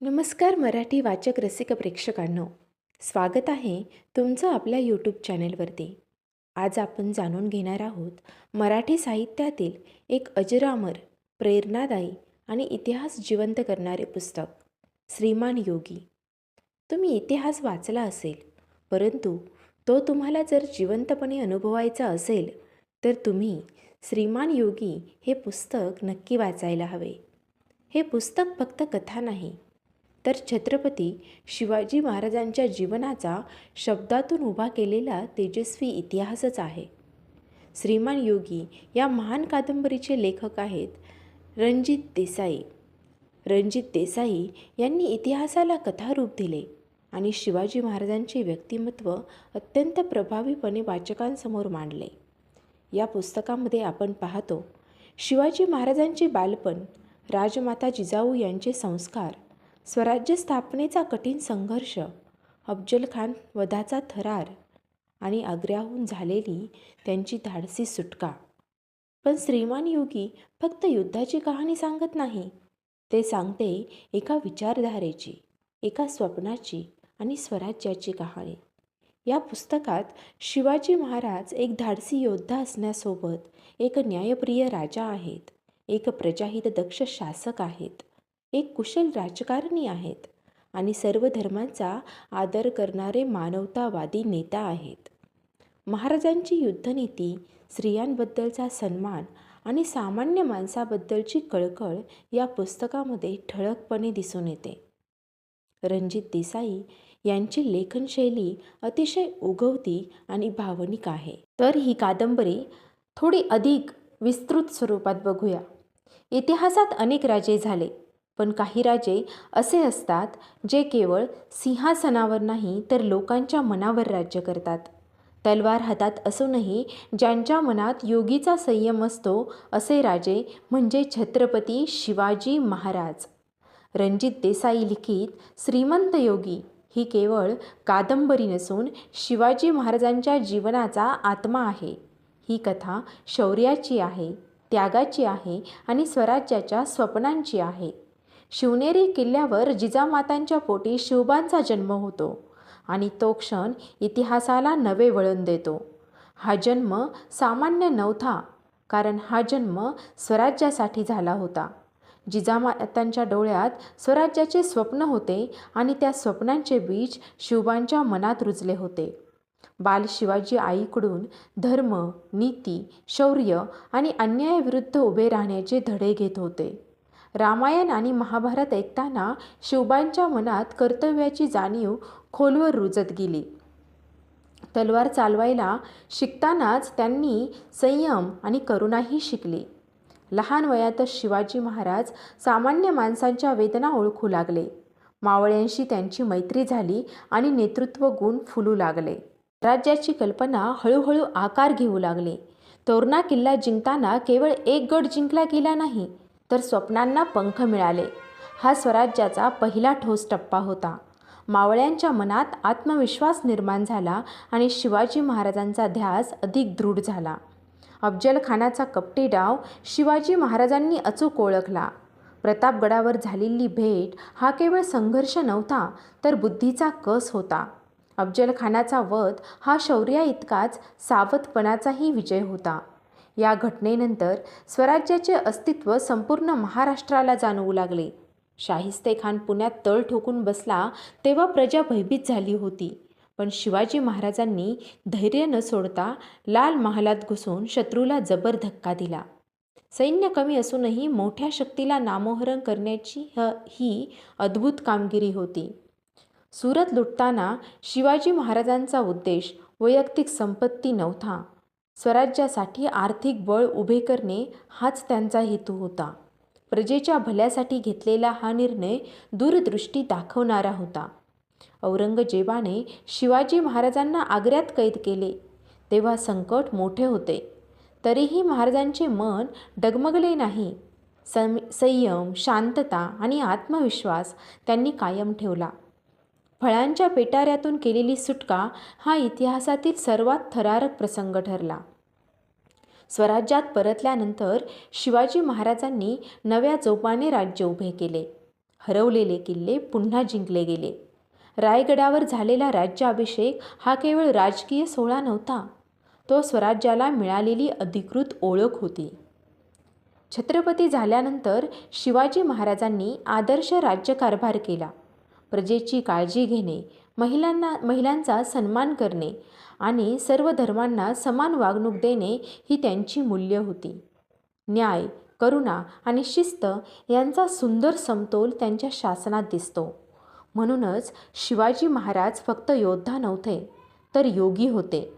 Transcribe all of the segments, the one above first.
नमस्कार मराठी वाचक रसिक प्रेक्षकांनो. स्वागत आहे तुमचं आपल्या यूट्यूब चॅनेलवरती. आज आपण जाणून घेणार आहोत मराठी साहित्यातील एक अजरामर प्रेरणादायी आणि इतिहास जिवंत करणारे पुस्तक श्रीमान योगी. तुम्ही इतिहास वाचला असेल परंतु तो तुम्हाला जर जिवंतपणे अनुभवायचा असेल तर तुम्ही श्रीमान योगी हे पुस्तक नक्की वाचायला हवे. हे पुस्तक फक्त कथा नाही तर छत्रपती शिवाजी महाराजांच्या जीवनाचा शब्दातून उभा केलेला तेजस्वी इतिहासच आहे. श्रीमान योगी या महान कादंबरीचे लेखक आहेत रणजित देसाई. रणजित देसाई यांनी इतिहासाला कथारूप दिले आणि शिवाजी महाराजांचे व्यक्तिमत्व अत्यंत प्रभावीपणे वाचकांसमोर मांडले. या पुस्तकामध्ये आपण पाहतो शिवाजी महाराजांचे बालपण राजमाता जिजाऊ यांचे संस्कार स्वराज्य स्थापनेचा कठीण संघर्ष अफजल खान वधाचा थरार आणि आग्र्याहून झालेली त्यांची धाडसी सुटका. पण श्रीमान योगी फक्त युद्धाची कहाणी सांगत नाही ते सांगते एका विचारधारेची एका स्वप्नाची आणि स्वराज्याची कहाणी. या पुस्तकात शिवाजी महाराज एक धाडसी योद्धा असण्यासोबत एक न्यायप्रिय राजा आहेत एक प्रजाहित दक्ष शासक आहेत. एक कुशल राजकारणी आहेत आणि सर्व धर्मांचा आदर करणारे मानवतावादी नेता आहेत. महाराजांची युद्धनीती स्त्रियांबद्दलचा सन्मान आणि सामान्य माणसाबद्दलची कळकळ या पुस्तकामध्ये ठळकपणे दिसून येते. रणजित देसाई यांची लेखनशैली अतिशय उगवती आणि भावनिक आहे. तर ही कादंबरी थोडी अधिक विस्तृत स्वरूपात बघूया. इतिहासात अनेक राजे झाले. पण काही राजे असे असतात जे केवळ सिंहासनावर नाही तर लोकांच्या मनावर राज्य करतात. तलवार हातात असूनही ज्यांच्या मनात योगीचा संयम असतो असे राजे म्हणजे छत्रपती शिवाजी महाराज. रणजित देसाई लिखित श्रीमंत योगी ही केवळ कादंबरी नसून शिवाजी महाराजांच्या जीवनाचा आत्मा आहे. ही कथा शौर्याची आहे त्यागाची आहे आणि स्वराज्याच्या स्वप्नांची आहे. शिवनेरी किल्ल्यावर जिजामातांच्या पोटी शिवबांचा जन्म होतो आणि तो क्षण इतिहासाला नवे वळण देतो. हा जन्म सामान्य नव्हता कारण हा जन्म स्वराज्यासाठी झाला होता. जिजामातांच्या डोळ्यात स्वराज्याचे स्वप्न होते आणि त्या स्वप्नांचे बीज शिवबांच्या मनात रुजले होते. बाल शिवाजी आईकडून धर्म नीती शौर्य आणि अन्यायाविरुद्ध उभे राहण्याचे धडे घेत होते. रामायण आणि महाभारत ऐकताना शिवबांच्या मनात कर्तव्याची जाणीव खोलवर रुजत गेली. तलवार चालवायला शिकतानाच त्यांनी संयम आणि करुणाही शिकली. लहान वयातच शिवाजी महाराज सामान्य माणसांच्या वेदना ओळखू लागले. मावळ्यांशी त्यांची मैत्री झाली आणि नेतृत्व गुण फुलू लागले. राज्याची कल्पना हळूहळू आकार घेऊ लागले. तोरणा किल्ला जिंकताना केवळ एक गड जिंकला गेला नाही तर स्वप्नांना पंख मिळाले. हा स्वराज्याचा पहिला ठोस टप्पा होता. मावळ्यांच्या मनात आत्मविश्वास निर्माण झाला आणि शिवाजी महाराजांचा ध्यास अधिक दृढ झाला. अफजलखानाचा कपटी डाव शिवाजी महाराजांनी अचूक ओळखला. प्रतापगडावर झालेली भेट हा केवळ संघर्ष नव्हता तर बुद्धीचा कस होता. अफजलखानाचा वध हा शौर्या इतकाच सावधपणाचाही विजय होता. या घटनेनंतर स्वराज्याचे अस्तित्व संपूर्ण महाराष्ट्राला जाणवू लागले. शाहिस्ते खान पुण्यात तळ ठोकून बसला तेव्हा प्रजा भयभीत झाली होती. पण शिवाजी महाराजांनी धैर्य न सोडता लाल महालात घुसून शत्रूला जबर धक्का दिला. सैन्य कमी असूनही मोठ्या शक्तीला नामोहरण करण्याची ह ही अद्भुत कामगिरी होती. सुरत लुटताना शिवाजी महाराजांचा उद्देश वैयक्तिक संपत्ती नव्हता. स्वराज्यासाठी आर्थिक बळ उभे करणे हाच त्यांचा हेतू होता. प्रजेच्या भल्यासाठी घेतलेला हा निर्णय दूरदृष्टी दाखवणारा होता. औरंगजेबाने शिवाजी महाराजांना आग्र्यात कैद केले. तेव्हा संकट मोठे होते. तरीही महाराजांचे मन डगमगले नाही. सं संयम शांतता आणि आत्मविश्वास त्यांनी कायम ठेवला. फळांच्या पेटाऱ्यातून केलेली सुटका हा इतिहासातील सर्वात थरारक प्रसंग ठरला. स्वराज्यात परतल्यानंतर शिवाजी महाराजांनी नव्या जोपाने राज्य उभे केले. हरवलेले किल्ले पुन्हा जिंकले गेले. रायगडावर झालेला राज्याभिषेक हा केवळ राजकीय सोहळा नव्हता तो स्वराज्याला मिळालेली अधिकृत ओळख होती. छत्रपती झाल्यानंतर शिवाजी महाराजांनी आदर्श राज्यकारभार केला. प्रजेची काळजी घेणे महिलांना महिलांचा सन्मान करणे आणि सर्व धर्मांना समान वागणूक देणे ही त्यांची मूल्य होती. न्याय करुणा आणि शिस्त यांचा सुंदर समतोल त्यांच्या शासनात दिसतो. म्हणूनच शिवाजी महाराज फक्त योद्धा नव्हते तर योगी होते.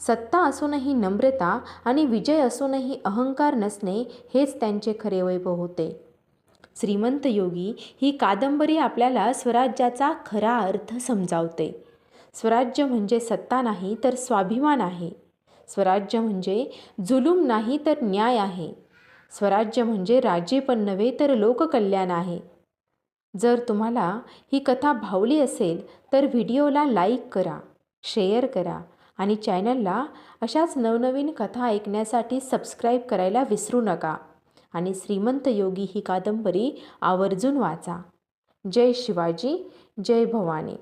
सत्ता असूनही नम्रता आणि विजय असूनही अहंकार नसणे हेच त्यांचे खरे वैभव होते. श्रीमंत योगी ही कादंबरी आपल्याला स्वराज्याचा खरा अर्थ समजावते. स्वराज्य म्हणजे सत्ता नाही तर स्वाभिमान आहे. स्वराज्य म्हणजे जुलूम नाही तर न्याय आहे. स्वराज्य म्हणजे राजेपण नव्हे तर लोककल्याण आहे. जर तुम्हाला ही कथा भावली असेल तर व्हिडिओला लाईक करा शेअर करा आणि चॅनलला अशाच नवनवीन कथा ऐकण्यासाठी सबस्क्राईब करायला विसरू नका. आणि श्रीमंत योगी ही कादंबरी आवर्जून वाचा. जय शिवाजी जय भवानी.